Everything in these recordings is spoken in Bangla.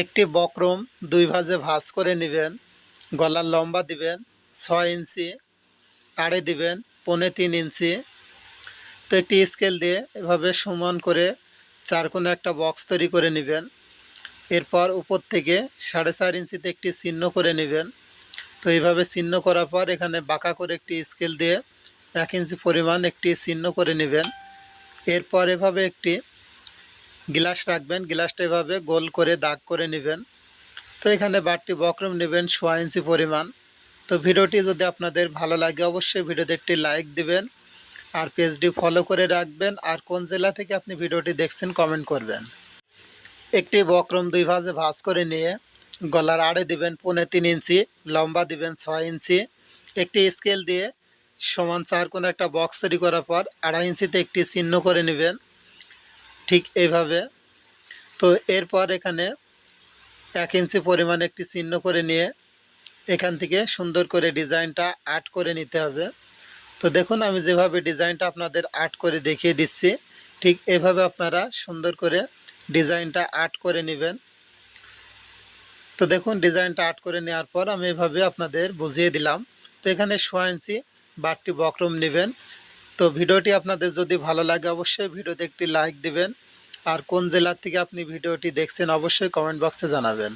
একটি বক্রম দুই ভাজে ভাজ করে নেবেন। গলার লম্বা দিবেন, ছয় ইঞ্চি, আড়ে দিবেন, পৌনে তিন ইঞ্চি। তো একটি স্কেল দিয়ে এভাবে সমান করে চার কোনো একটা বক্স তৈরি করে নেবেন। এরপর উপর থেকে সাড়ে চার ইঞ্চিতে একটি চিহ্ন করে নেবেন। তো এইভাবে চিহ্ন করার পর এখানে বাঁকা করে একটি স্কেল দিয়ে এক ইঞ্চি পরিমাণ একটি চিহ্ন করে নেবেন। এরপর এভাবে একটি গ্লাস রাখবেন, গ্লাসটা এভাবে গোল করে দাগ করে নেবেন। তো এখানে বাড়তি বক্রম নেবেন, সোয়া ইঞ্চি পরিমাণ। তো ভিডিওটি যদি আপনাদের ভালো লাগে, অবশ্যই ভিডিওতে একটি লাইক দিবেন আর পেজটি ফলো করে রাখবেন। আর কোন জেলা থেকে আপনি ভিডিওটি দেখছেন, কমেন্ট করবেন। একটি বক্রম দুই ভাজে ভাঁজ করে নিয়ে গলার আড়ে দিবেন পৌনে তিন ইঞ্চি, লম্বা দিবেন ছয় ইঞ্চি। একটি স্কেল দিয়ে সমান চার কোনো একটা বক্স তৈরি করার পর আড়াই ইঞ্চিতে একটি চিহ্ন করে নেবেন। ঠিক এইভাবে। তো এরপর এখানে এক ইঞ্চি পরিমাণ একটি চিহ্ন করে নিয়ে এখান থেকে সুন্দর করে ডিজাইনটা আর্ট করে নিতে হবে। তো দেখুন, আমি যেভাবে ডিজাইনটা আপনাদের আর্ট করে দেখিয়ে দিচ্ছি, ঠিক এভাবে আপনারা সুন্দর করে ডিজাইনটা আর্ট করে নেবেন। তো দেখুন, ডিজাইনটা আর্ট করে নেওয়ার পর আমি এভাবে আপনাদের বুঝিয়ে দিলাম। তো এখানে সোয়া ইঞ্চি বারটি বক্রম নেবেন। তো ভিডিওটি আপনাদের যদি ভালো লাগে অবশ্যই ভিডিওতে একটি লাইক দিবেন। আর কোন জেলার থেকে আপনি ভিডিওটি দেখছেন অবশ্যই কমেন্ট বক্সে জানাবেন।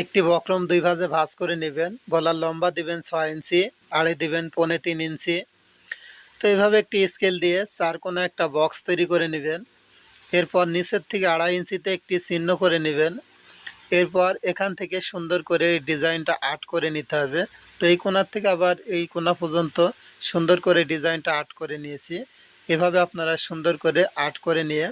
একটি বক্রম দুই ভাজে ভাজ করে নেবেন। গলার লম্বা দিবেন ছয় ইঞ্চি, আড়ে দিবেন পনে তিন ইঞ্চি। তো এইভাবে একটি স্কেল দিয়ে চার কোনো একটা বক্স তৈরি করে নেবেন। এরপর নিচের থেকে আড়াই ইঞ্চিতে একটি চিহ্ন করে নেবেন। এরপর এখান থেকে সুন্দর করে ডিজাইনটা আর্ট করে নিতে হবে। তো এই কোনার থেকে আবার এই কোনা পর্যন্ত সুন্দর করে ডিজাইনটা আর্ট করে নিয়েছি। এভাবে আপনারা সুন্দর করে আর্ট করে নিয়ে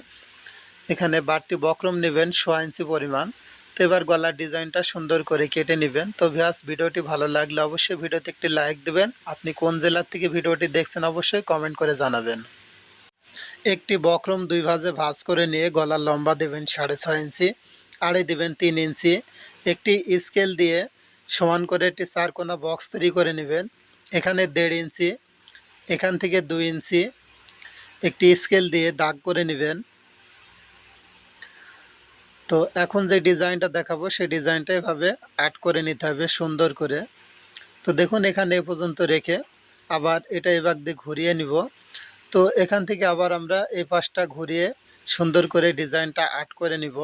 এখানে বারটি বক্রম নেবেন সোয়া ইঞ্চি পরিমাণ। তো এবার গলার ডিজাইনটা সুন্দর করে কেটে নেবেন। তো ভিয়াস ভিডিওটি ভালো লাগলে অবশ্যই ভিডিওতে একটি লাইক দেবেন। আপনি কোন জেলার থেকে ভিডিওটি দেখছেন অবশ্যই কমেন্ট করে জানাবেন। একটি বক্রম দুই ভাজে ভাজ করে নিয়ে গলার লম্বা দেবেন সাড়ে ছয় ইঞ্চি। আড়ে দেবেন, তিন ইঞ্চি। একটি স্কেল দিয়ে সমান করে একটি চার কোনা বক্স তৈরি করে নেবেন। এখানে দেড় ইঞ্চি, এখান থেকে দুই ইঞ্চি। একটি স্কেল দিয়ে দাগ করে নেবেন। তো এখন যে ডিজাইনটা দেখাবো, সেই ডিজাইনটা এভাবে আর্ট করে নিতে হবে, সুন্দর করে। তো দেখুন, এখানে এ পর্যন্ত রেখে আবার এটা এবার দিয়ে ঘুরিয়ে নিব। তো এখান থেকে আবার আমরা এই পাশটা ঘুরিয়ে সুন্দর করে ডিজাইনটা আর্ট করে নিব।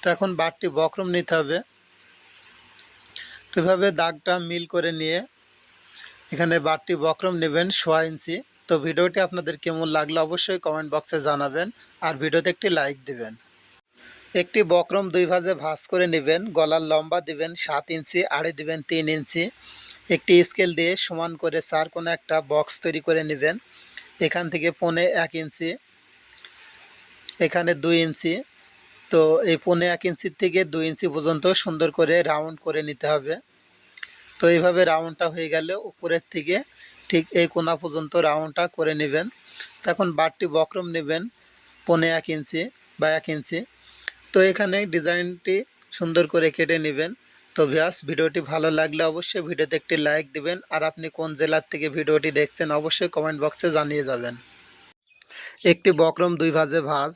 তো এখন বারটি বক্রম নিতে হবে। তো এভাবে দাগটা মিল করে নিয়ে এখানে বারটি বক্রম নেবেন সোয়া ইঞ্চি। তো ভিডিওটি আপনাদের কেমন লাগল অবশ্যই কমেন্ট বক্সে জানাবেন আর ভিডিওতে একটি লাইক দিবেন। একটি বক্রম দুই ভাজে ভাঁজ করে নেবেন, গলার লম্বা দিবেন, সাত ইঞ্চি, আড়ে দিবেন, তিন ইঞ্চি। একটি স্কেল দিয়ে সমান করে চার কোনো একটা বক্স তৈরি করে নেবেন। এখান থেকে পনে এক ইঞ্চি, এখানে দুই ইঞ্চি তো এই পনে এক ইঞ্চির থেকে দুই ইঞ্চি পর্যন্ত সুন্দর করে রাউন্ড করে নিতে হবে। তো এইভাবে রাউন্ডটা হয়ে গেলে উপরের থেকে ঠিক এই কোনা পর্যন্ত রাউন্ডটা করে নেবেন। তখন বারটি বক্রম নেবেন পনে এক ইঞ্চি বা এক ইঞ্চি। তো এখানে ডিজাইনটি সুন্দর করে কেটে নেবেন। তো ভিয়াস ভিডিওটি ভালো লাগলে অবশ্যই ভিডিওতে একটি লাইক দিবেন। আর আপনি কোন জেলার থেকে ভিডিওটি দেখছেন, অবশ্যই কমেন্ট বক্সে জানিয়ে যাবেন। একটি বক্রম দুই ভাজে ভাঁজ।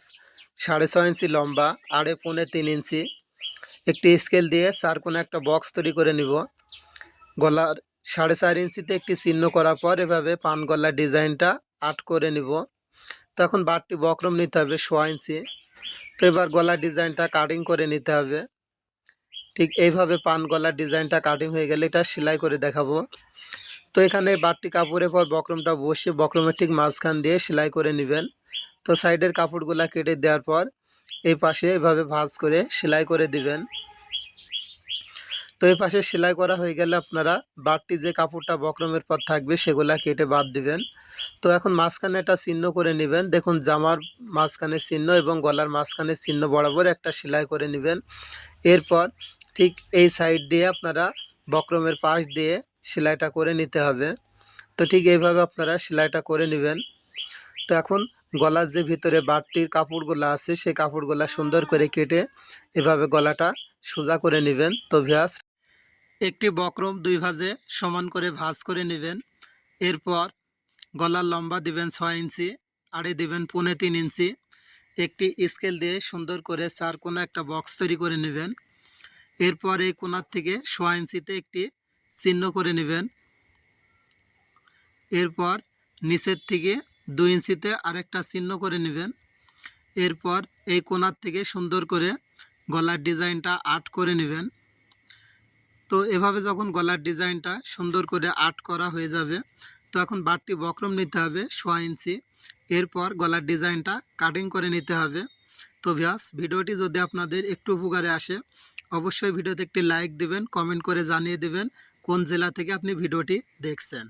সাড়ে ছয় ইঞ্চি লম্বা, আড়ে পৌনে তিন ইঞ্চি। একটি স্কেল দিয়ে চার কোনো একটা বক্স তৈরি করে নিব। গলার সাড়ে চার ইঞ্চিতে একটি চিহ্ন করার পর এভাবে পান গলার ডিজাইনটা আর্ট করে নিব। তখন বারটি বক্রম নিতে হবে সোয়া ইঞ্চি। তো এবার গলার ডিজাইনটা কাটিং করে নিতে হবে। ঠিক এইভাবে পান গলার ডিজাইনটা কাটিং হয়ে গেলে এটা সেলাই করে দেখাবো। তো এখানে বারটি কাপড়ের পর বক্রমটা বসে বক্রমের ঠিক মাঝখান দিয়ে সেলাই করে নেবেন। তো সাইডের কাপড়গুলা কেটে দেওয়ার পর এই পাশে এভাবে ভাঁজ করে সেলাই করে দিবেন। তো এই পাশে সেলাই করা হয়ে গেলে আপনারা বারটি যে কাপড়টা বক্রমের পর থাকবে সেগুলা কেটে বাদ দিবেন। তো এখন মাঝখানে একটা চিহ্ন করে নেবেন। দেখুন জামার মাঝখানে চিহ্ন এবং গলার মাঝখানে চিহ্ন বরাবর একটা সেলাই করে নেবেন। এরপর ঠিক এই সাইড দিয়ে আপনারা বক্রমের পাশ দিয়ে সেলাইটা করে নিতে হবে। তো ঠিক এইভাবে আপনারা সেলাইটা করে নেবেন। তো এখন গলার যে ভিতরে বাড়তির কাপড়গুলো আছে, সেই কাপড়গুলা সুন্দর করে কেটে এভাবে গলাটা সোজা করে নেবেন। তো ভ্যাস একটি বক্রম দুই ভাজে সমান করে ভাঁজ করে নেবেন। এরপর গলার লম্বা দিবেন ছয় ইঞ্চি, আড়ে দিবেন পৌনে তিন ইঞ্চি। একটি স্কেল দিয়ে সুন্দর করে চার কোনো একটা বক্স তৈরি করে নেবেন। এরপর এই কোনার থেকে সোয়া ইঞ্চিতে একটি চিহ্ন করে নেবেন। এরপর নিচের থেকে দুই ইঞ্চিতে আরেকটা চিহ্ন করে নেবেন। এরপর এই কোনার থেকে সুন্দর করে গলার ডিজাইনটা আর্ট করে নেবেন। তো এভাবে যখন গলার ডিজাইনটা সুন্দর করে আর্ট করা হয়ে যাবে তো এখন বাড়তি বক্রম নিতে হবে সোয়া ইঞ্চি। এরপর গলার ডিজাইনটা কাটিং করে নিতে হবে। তো ব্যাস, ভিডিওটি যদি আপনাদের একটু উপকারে আসে, অবশ্যই ভিডিওতে একটি লাইক দিবেন, কমেন্ট করে জানিয়ে দেবেন। কোন জেলা থেকে আপনি ভিডিওটি দেখছেন?